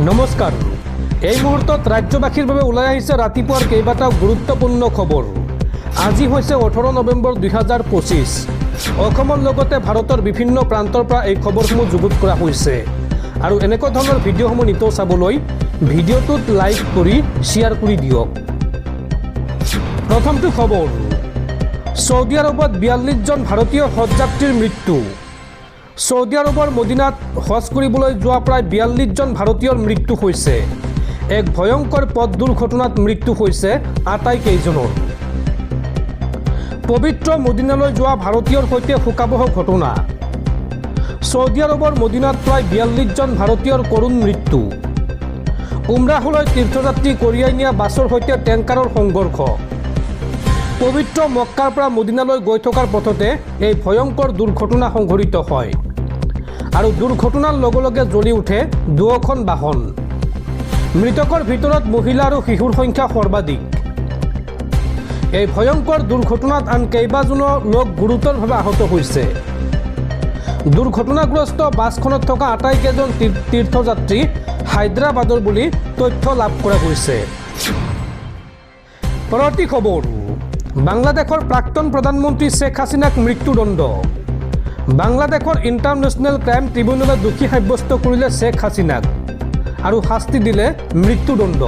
নমস্কাৰ। এই মুহূৰ্তত ৰাজ্যবাসীৰ বাবে ওলাই আহিছে ৰাতিপুৱাৰ কেইবাটাও গুৰুত্বপূৰ্ণ খবৰ। আজি হৈছে ওঠৰ নৱেম্বৰ দুহেজাৰ পঁচিছ। অসমৰ লগতে ভাৰতৰ বিভিন্ন প্ৰান্তৰ পৰা এই খবৰসমূহ যুগুত কৰা হৈছে। আৰু এনেকুৱা ধৰণৰ ভিডিঅ'সমূহ নিতৌ চাবলৈ ভিডিঅ'টোত লাইক কৰি শ্বেয়াৰ কৰি দিয়ক। প্ৰথমটো খবৰ। ছৌদি আৰবত বিয়াল্লিছজন ভাৰতীয় হজযাত্ৰীৰ মৃত্যু। ছৌদি আৰবৰ মদিনাত হজ কৰিবলৈ যোৱা প্ৰায় বিয়াল্লিছজন ভাৰতীয়ৰ মৃত্যু হৈছে। এক ভয়ংকৰ পথ দুৰ্ঘটনাত মৃত্যু হৈছে আটাইকেইজনৰ। পবিত্ৰ মদিনালৈ যোৱা ভাৰতীয়ৰ সৈতে শোকাবহ ঘটনা। ছৌদি আৰবৰ মদিনাত প্ৰায় বিয়াল্লিছজন ভাৰতীয়ৰ কৰুণ মৃত্যু। উমৰাহলৈ তীৰ্থযাত্ৰী কঢ়িয়াই নিয়া বাছৰ সৈতে টেংকাৰৰ সংঘৰ্ষ। পবিত্ৰ মক্কাৰ পৰা মদিনালৈ গৈ থকাৰ পথতে এই ভয়ংকৰ দুৰ্ঘটনা সংঘটিত হয়। আৰু দুৰ্ঘটনাৰ লগে লগে জ্বলি উঠে দুয়োখন বাহন। মৃতকৰ ভিতৰত মহিলা আৰু শিশুৰ সংখ্যা সৰ্বাধিক। এই ভয়ংকৰ দুৰ্ঘটনাত আন কেইবাজনো লোক গুৰুতৰভাৱে আহত হৈছে। দুৰ্ঘটনাগ্ৰস্ত বাছখনত থকা আটাইকেইজন তীৰ- তীৰ্থযাত্ৰী হায়দৰাবাদৰ বুলি তথ্য লাভ কৰা গৈছে পৰৱৰ্তী খবৰ। বাংলাদেশৰ প্ৰাক্তন প্ৰধানমন্ত্ৰী শ্বেখ হাছিনাক মৃত্যুদণ্ড। বাংলাদেশৰ ইণ্টাৰনেশ্যনেল ক্ৰাইম ট্ৰিবিউনেলে দোষী সাব্যস্ত কৰিলে শ্বেখ হাছিনাক আৰু শাস্তি দিলে মৃত্যুদণ্ড।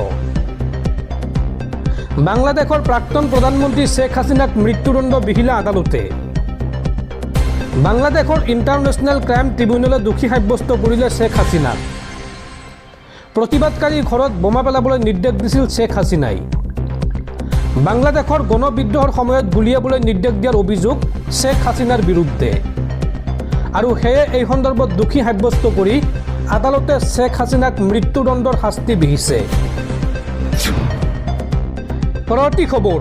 বাংলাদেশৰ প্ৰাক্তন প্ৰধানমন্ত্ৰী শ্বেখ হাছিনাক মৃত্যুদণ্ড বিহিলে আদালতে। বাংলাদেশৰ ইণ্টাৰনেশ্যনেল ক্ৰাইম ট্ৰিবিউনেলে দোষী সাব্যস্ত কৰিলে শ্বেখ হাছিনাক প্ৰতিবাদকাৰীৰ ঘৰত বোমা পেলাবলৈ নিৰ্দেশ দিছিল শ্বেখ হাছিনাই বাংলাদেশৰ গণবিদ্ৰোহৰ সময়ত গুলীয়াবলৈ নিৰ্দেশ দিয়াৰ অভিযোগ শ্বেখ হাছিনাৰ বিৰুদ্ধে। আৰু সেয়ে এই সন্দৰ্ভত দোষী সাব্যস্ত কৰি আদালতে শ্বেখ হাছিনাক মৃত্যুদণ্ডৰ শাস্তি বিহিছে পৰৱৰ্তী খবৰ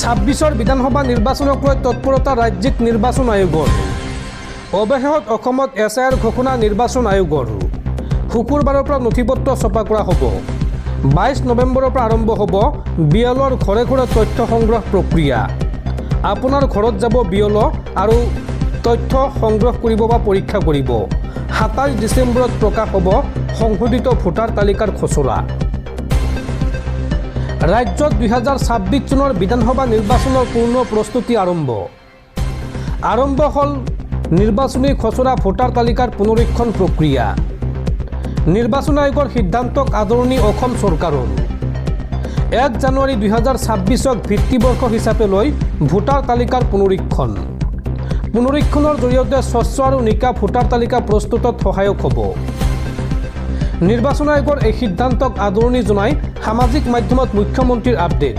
ছাব্বিছৰ বিধানসভা নিৰ্বাচনক লৈ তৎপৰতা ৰাজ্যিক নিৰ্বাচন আয়োগৰ। অৱশেষত অসমত এছ আই আৰ ঘোষণা নিৰ্বাচন আয়োগৰ। শুকুৰবাৰৰ পৰা নথি পত্ৰ ছপা কৰা হ'ব। বাইছ নৱেম্বৰৰ পৰা আৰম্ভ হ'ব বি এলৰ ঘৰে ঘৰে তথ্য সংগ্ৰহ প্ৰক্ৰিয়া। আপোনাৰ ঘৰত যাব বি এল আৰু তথ্য সংগ্ৰহ কৰিব বা পৰীক্ষা কৰিব। সাতাইছ ডিচেম্বৰত প্ৰকাশ হ'ব সংশোধিত ভোটাৰ তালিকাৰ খচৰা। ৰাজ্যত দুহেজাৰ ছাব্বিছ চনৰ বিধানসভা নিৰ্বাচনৰ পূৰ্ণ প্ৰস্তুতি আৰম্ভ। আৰম্ভ হ'ল নিৰ্বাচনী খচৰা ভোটাৰ তালিকাৰ পুনৰীক্ষণ প্ৰক্ৰিয়া। নিৰ্বাচন আয়োগৰ সিদ্ধান্তক আদৰণি অসম চৰকাৰৰ। এক জানুৱাৰী দুহেজাৰ ছাব্বিছক ভিত্তিবৰ্ষ হিচাপে লৈ ভোটাৰ তালিকাৰ পুনৰীক্ষণ। পুনৰীক্ষণৰ জৰিয়তে স্বচ্ছ আৰু নিকা ভোটাৰ তালিকা প্ৰস্তুতত সহায়ক হ'ব। নিৰ্বাচন আয়োগৰ এই সিদ্ধান্তক আদৰণি জনাই সামাজিক মাধ্যমত মুখ্যমন্ত্ৰীৰ আপডেট।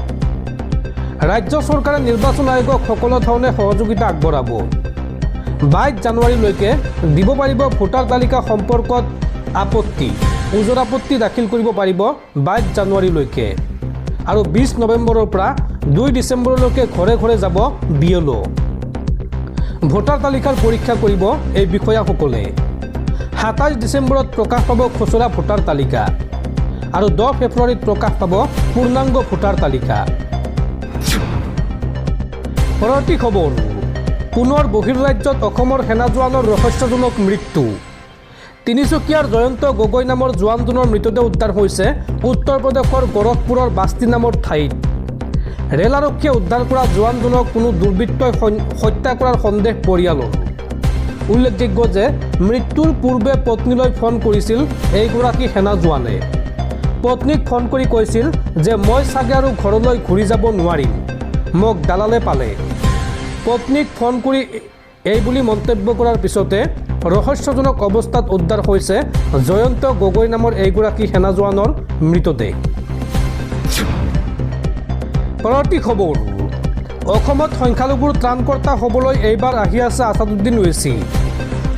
ৰাজ্য চৰকাৰে নিৰ্বাচন আয়োগক সকলো ধৰণে সহযোগিতা আগবঢ়াব। বাইছ জানুৱাৰীলৈকে দিব পাৰিব ভোটাৰ তালিকা সম্পৰ্কত আপত্তি। ওজৰ আপত্তি দাখিল কৰিব পাৰিব বাইছ জানুৱাৰীলৈকে। আৰু বিছ নৱেম্বৰৰ পৰা দুই ডিচেম্বৰলৈকে ঘৰে ঘৰে যাব বি ভোটাৰ তালিকাৰ পৰীক্ষা কৰিব এই বিষয়াসকলে। সাতাইছ ডিচেম্বৰত প্ৰকাশ পাব খচৰা ভোটাৰ তালিকা। আৰু দহ ফেব্ৰুৱাৰীত প্ৰকাশ পাব পূৰ্ণাংগ ভোটাৰ তালিকা। পৰৱৰ্তী খবৰ। পুনৰ বহিৰ্ৰাজ্যত অসমৰ সেনা জোৱানৰ ৰহস্যজনক মৃত্যু। তিনিচুকীয়াৰ জয়ন্ত গগৈ নামৰ জোৱানজনৰ মৃতদেহ উদ্ধাৰ হৈছে উত্তৰ প্ৰদেশৰ গৰখপুৰৰ বাস্তি নামৰ ঠাইত। ৰেল আৰক্ষীয়ে উদ্ধাৰ কৰা জোৱানজনক কোনো দুৰ্বৃত্তই হত্যা কৰাৰ সন্দেহ পৰিয়ালৰ। উল্লেখযোগ্য যে মৃত্যুৰ পূৰ্বে পত্নীলৈ ফোন কৰিছিল এইগৰাকী সেনা জোৱানে। পত্নীক ফোন কৰি কৈছিল যে মই চাগে আৰু ঘৰলৈ ঘূৰি যাব নোৱাৰিম। মোক দালালে পালে। পত্নীক ফোন কৰি এই বুলি মন্তব্য কৰাৰ পিছতে ৰহস্যজনক অৱস্থাত উদ্ধাৰ হৈছে জয়ন্ত গগৈ নামৰ এইগৰাকী সেনা জোৱানৰ মৃতদেহ। পৰৱৰ্তী খবৰ। অসমত সংখ্যালঘুৰ ত্ৰাণকৰ্তা হ'বলৈ এইবাৰ আহি আছে আছাদুদ্দিন ওৱেচি।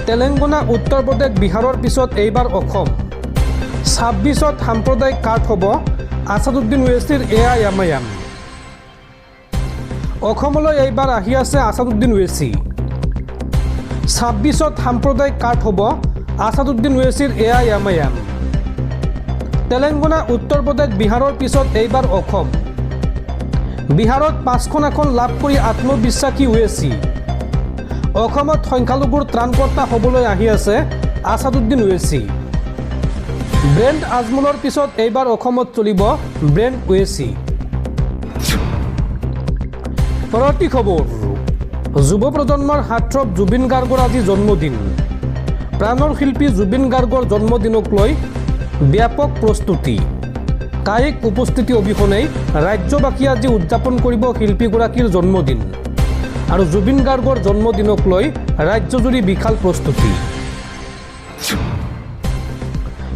তেলেংগানা, উত্তৰ প্ৰদেশ, বিহাৰৰ পিছত এইবাৰ অসম। ছাব্বিছত সাম্প্ৰদায়িক কাৰ্ড হ'ব Asaduddin ওৱেচিৰ A I M I M অসমলৈ এইবাৰ আহি আছে আছাদুদ্দিন ওৱেচি। ছাব্বিছত সাম্প্ৰদায়িক কাৰ্ড হ'ব Asaduddin ওৱেচিৰ A I M I M Telangana, Uttar Pradesh, বিহাৰৰ পিছত এইবাৰ অসম। বিহাৰত পাঁচখন আসন লাভ কৰি আত্মবিশ্বাসী ওৱেচি অসমত সংখ্যালঘুৰ ত্ৰাণকৰ্তা হ'বলৈ আহি আছে আছাদুদ্দিন ওৱেচি ব্ৰেণ্ড আজমলৰ পিছত এইবাৰ অসমত চলিব ব্ৰেণ্ড ৱেচি পৰৱৰ্তী খবৰ। যুৱ প্ৰজন্মৰ হাতত জুবিন গাৰ্গৰ আজি জন্মদিন। প্ৰাণৰ শিল্পী জুবিন গাৰ্গৰ জন্মদিনক লৈ ব্যাপক প্ৰস্তুতি। কায়িক উপস্থিতি অবিহনেই ৰাজ্যবাসীয়ে আজি উদযাপন কৰিব শিল্পীগৰাকীৰ জন্মদিন। আৰু জুবিন গাৰ্গৰ জন্মদিনক লৈ ৰাজ্যজুৰি বিশাল প্ৰস্তুতি।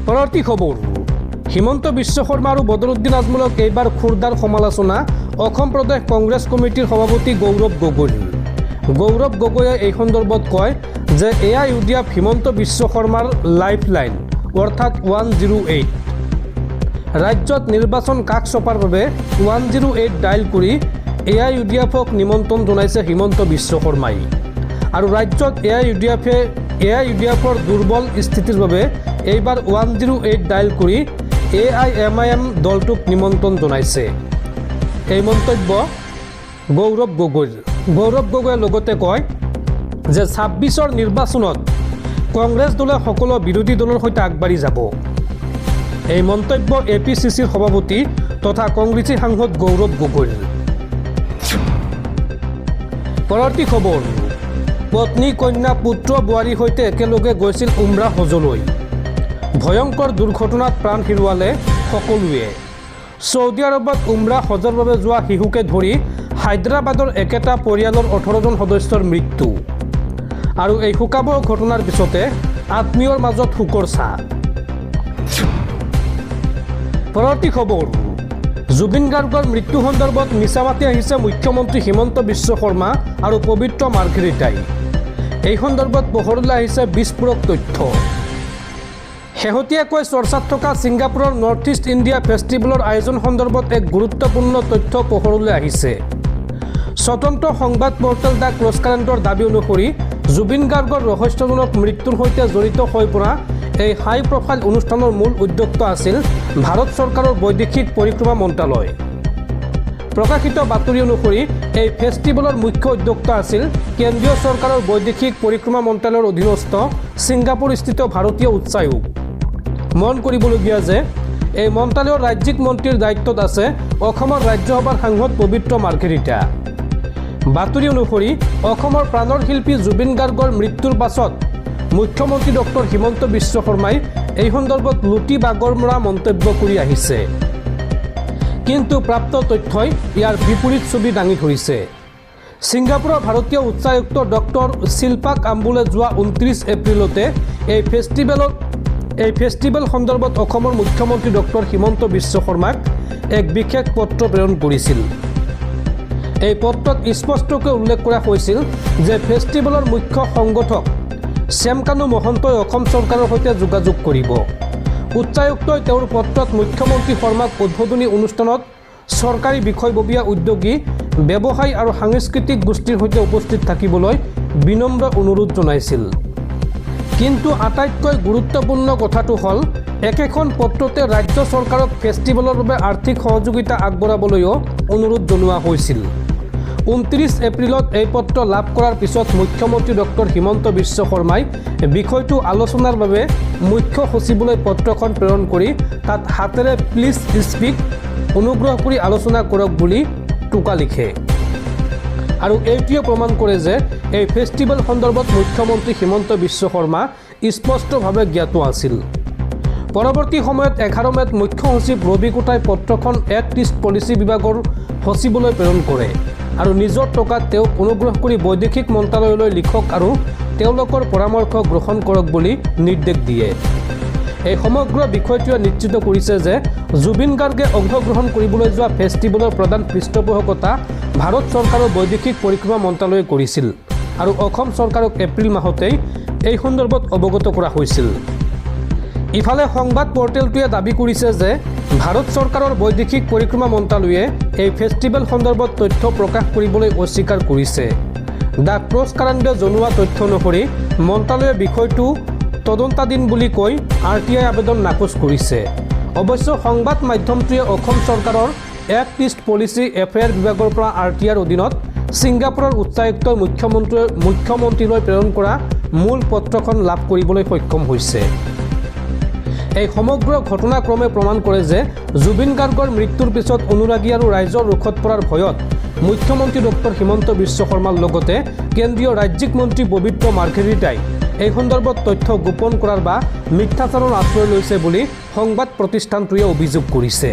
পৰৱৰ্তী খবৰ। হিমন্ত বিশ্ব শৰ্মা আৰু বদৰুদ্দিন আজমলক এইবাৰ খুৰদাৰ সমালোচনা। অসম প্ৰদেশ কংগ্ৰেছ কমিটিৰ সভাপতি গৌৰৱ গগৈৰ। গৌৰৱ গগৈয়ে এই সন্দৰ্ভত কয় যে এয়া U D F Himanta Biswa শৰ্মাৰ লাইফ লাইন অৰ্থাৎ ওৱান জিৰ' এইট। ৰাজ্যত নিৰ্বাচন কাষ চপাৰ বাবে ওৱান জিৰ' এইট ডাইল কৰি এ আই ইউ ডি এফক নিমন্ত্ৰণ জনাইছে হিমন্ত বিশ্ব শৰ্মাই। আৰু ৰাজ্যত এ আই ইউ ডি এফে এ আই ইউ ডি এফৰ দুৰ্বল স্থিতিৰ বাবে এইবাৰ ওৱান জিৰ' এইট ডাইল কৰি A I M I M দলটোক নিমন্ত্ৰণ জনাইছে। এই মন্তব্য গৌৰৱ গগৈৰ। গৌৰৱ গগৈয়ে লগতে কয় যে ছাব্বিছৰ নিৰ্বাচনত কংগ্ৰেছ দলে সকলো বিৰোধী দলৰ সৈতে আগবাঢ়ি যাব। এই মন্তব্য এ পি চি চিৰ সভাপতি তথা কংগ্ৰেছী সাংসদ গৌৰৱ গগৈৰ। পৰৱৰ্তী খবৰ, পত্নী, কন্যা, পুত্ৰ বোৱাৰীৰ সৈতে একেলগে গৈছিল উমৰা হজলৈ। ভয়ংকৰ দুৰ্ঘটনাত প্ৰাণ হেৰুৱালে সকলোৱে। ছৌদি আৰবত উমৰা হজৰ বাবে যোৱা শিশুকে ধৰি হায়দৰাবাদৰ একেটা পৰিয়ালৰ ওঠৰজন সদস্যৰ মৃত্যু। আৰু এই শোকাবহ ঘটনাৰ পিছতে আত্মীয়ৰ মাজত শোকৰ ছাঁ। পৰৱৰ্তী খবৰ। জুবিন গাৰ্গৰ মৃত্যু সন্দৰ্ভত মিছামাতি আহিছে মুখ্যমন্ত্ৰী হিমন্ত বিশ্ব শৰ্মা আৰু পবিত্ৰ মাৰ্ঘেৰিটাই এই সন্দৰ্ভত পোহৰলৈ আহিছে বিস্ফোৰক তথ্য। শেহতীয়াকৈ চৰ্চাত থকা ছিংগাপুৰৰ নৰ্থ ইষ্ট ইণ্ডিয়া ফেষ্টিভেলৰ আয়োজন সন্দৰ্ভত এক গুৰুত্বপূৰ্ণ তথ্য পোহৰলৈ আহিছে। স্বতন্ত্ৰ সংবাদ পৰ্টেল দ্য ক্লছ কাৰেণ্টৰ দাবি অনুসৰি, জুবিন গাৰ্গৰ ৰহস্যজনক মৃত্যুৰ সৈতে জড়িত হৈ পৰা এই হাই প্ৰফাইল অনুষ্ঠানৰ মূল উদ্যোক্তা আছিল ভাৰত চৰকাৰৰ বৈদেশিক পৰিক্ৰমা মন্ত্ৰালয়। প্ৰকাশিত বাতৰি অনুসৰি, এই ফেষ্টিভেলৰ মুখ্য উদ্যোক্তা আছিল কেন্দ্ৰীয় চৰকাৰৰ বৈদেশিক পৰিক্ৰমা মন্ত্ৰালয়ৰ অধীনস্থ ছিংগাপুৰস্থিত ভাৰতীয় উচ্চায়োগ। মন কৰিবলগীয়া যে, এই মন্ত্ৰালয়ৰ ৰাজ্যিক মন্ত্ৰীৰ দায়িত্বত আছে অসমৰ ৰাজ্যসভাৰ সাংসদ পবিত্ৰ মাৰ্ঘেৰিটা। বাতৰি অনুসৰি, অসমৰ প্ৰাণৰ শিল্পী জুবিন গাৰ্গৰ মৃত্যুৰ পাছত মুখ্যমন্ত্ৰী ডক্টৰ হিমন্ত বিশ্ব শৰ্মাই এই সন্দৰ্ভত লুটি বাগৰ মন্তব্য কৰি আহিছে। কিন্তু প্ৰাপ্ত তথ্যই ইয়াৰ বিপৰীত ছবি দাঙি ধৰিছে। ছিংগাপুৰৰ ভাৰতীয় উচ্চায়ুক্ত ডক্টৰ শিল্পাক আম্বুলে যোৱা ঊনত্ৰিছ এপ্ৰিলতে এই ফেষ্টিভেলত, এই ফেষ্টিভেল সন্দৰ্ভত অসমৰ মুখ্যমন্ত্ৰী ডক্টৰ হিমন্ত বিশ্ব শৰ্মাক এক বিশেষ পত্ৰ প্ৰেৰণ কৰিছিল। এই পত্ৰত স্পষ্টকৈ উল্লেখ কৰা হৈছিল যে ফেষ্টিভেলৰ মুখ্য সংগঠক শ্যামকানু মহন্তই অসম চৰকাৰৰ সৈতে যোগাযোগ কৰিব। উচ্চায়ুক্তই তেওঁৰ পত্ৰত মুখ্যমন্ত্ৰী শৰ্মাক উদ্বোধনী অনুষ্ঠানত চৰকাৰী বিষয়ববীয়া উদ্যোগী, ব্যৱসায়ী আৰু সাংস্কৃতিক গোষ্ঠীৰ সৈতে উপস্থিত থাকিবলৈ বিনম্ৰ অনুৰোধ জনাইছিল। কিন্তু আটাইতকৈ গুৰুত্বপূৰ্ণ কথাটো হ'ল, একেখন পত্ৰতে ৰাজ্য চৰকাৰক ফেষ্টিভেলৰ বাবে আৰ্থিক সহযোগিতা আগবঢ়াবলৈও অনুৰোধ জনোৱা হৈছিল। ঊনত্ৰিছ এপ্ৰিলত এই পত্ৰ লাভ কৰাৰ পিছত মুখ্যমন্ত্ৰী ডক্টৰ হিমন্ত বিশ্ব শৰ্মাই বিষয়টো আলোচনাৰ বাবে মুখ্য সচিবলৈ পত্ৰখন প্ৰেৰণ কৰি তাত হাতেৰে প্লিজ স্পীক অনুগ্ৰহ কৰি আলোচনা কৰক বুলি টোকা লিখে। আৰু এইটোৱে প্ৰমাণ কৰে যে এই ফেষ্টিভেল সন্দৰ্ভত মুখ্যমন্ত্ৰী হিমন্ত বিশ্ব শৰ্মা স্পষ্টভাৱে জ্ঞাত আছিল। পৰৱৰ্তী সময়ত এঘাৰ মেত মুখ্য সচিব ৰবি কোটাই পত্ৰখন এক্ট ইষ্ট পলিচি বিভাগৰ সচিবলৈ প্ৰেৰণ কৰে। আৰু নিজৰ টকাত তেওঁক অনুগ্ৰহ কৰি বৈদেশিক মন্ত্ৰালয়লৈ লিখক আৰু তেওঁলোকৰ পৰামৰ্শ গ্ৰহণ কৰক বুলি নিৰ্দেশ দিয়ে। এই সমগ্ৰ বিষয়টোৱে নিশ্চিত কৰিছে যে জুবিন গাৰ্গে অংশগ্ৰহণ কৰিবলৈ যোৱা ফেষ্টিভেলৰ প্ৰধান পৃষ্ঠপোষকতা ভাৰত চৰকাৰৰ বৈদেশিক পৰিক্ৰমা মন্ত্ৰালয়ে কৰিছিল আৰু অসম চৰকাৰক এপ্ৰিল মাহতেই এই সন্দৰ্ভত অৱগত কৰা হৈছিল। ইফালে সংবাদ পৰ্টেলটোৱে দাবি কৰিছে যে ভাৰত চৰকাৰৰ বৈদেশিক পৰিক্ৰমা মন্ত্ৰালয়ে এই ফেষ্টিভেল সন্দৰ্ভত তথ্য প্ৰকাশ কৰিবলৈ অস্বীকাৰ কৰিছে। দ্য ক্ৰছ কাৰেণ্ডে জনোৱা তথ্য অনুসৰি, মন্ত্ৰালয়ে বিষয়টো তদন্তাধীন বুলি কৈ আৰ টি আই আবেদন নাকচ কৰিছে। অৱশ্যে সংবাদ মাধ্যমটোৱে অসম চৰকাৰৰ এক্ট ইষ্ট পলিচি এফেয়াৰ বিভাগৰ পৰা আৰ টি আইৰ অধীনত ছিংগাপুৰৰ উচ্চায়ুক্তই মুখ্যমন্ত্ৰীৰ মুখ্যমন্ত্ৰীলৈ প্ৰেৰণ কৰা মূল পত্ৰখন লাভ কৰিবলৈ সক্ষম হৈছে। এই সমগ্ৰ ঘটনাক্ৰমে প্ৰমাণ কৰে যে জুবিন গাৰ্গৰ মৃত্যুৰ পিছত অনুৰাগী আৰু ৰাইজৰ ৰোষত পৰাৰ ভয়ত মুখ্যমন্ত্ৰী ডক্টৰ হিমন্ত বিশ্ব শৰ্মাৰ লগতে কেন্দ্ৰীয় ৰাজ্যিক মন্ত্ৰী পবিত্ৰ মাৰ্ঘেৰিটাই এই সন্দৰ্ভত তথ্য গোপন কৰাৰ বা মিথ্যাচাৰৰ আশ্ৰয় লৈছে বুলি সংবাদ প্ৰতিষ্ঠানটোৱে অভিযোগ কৰিছে।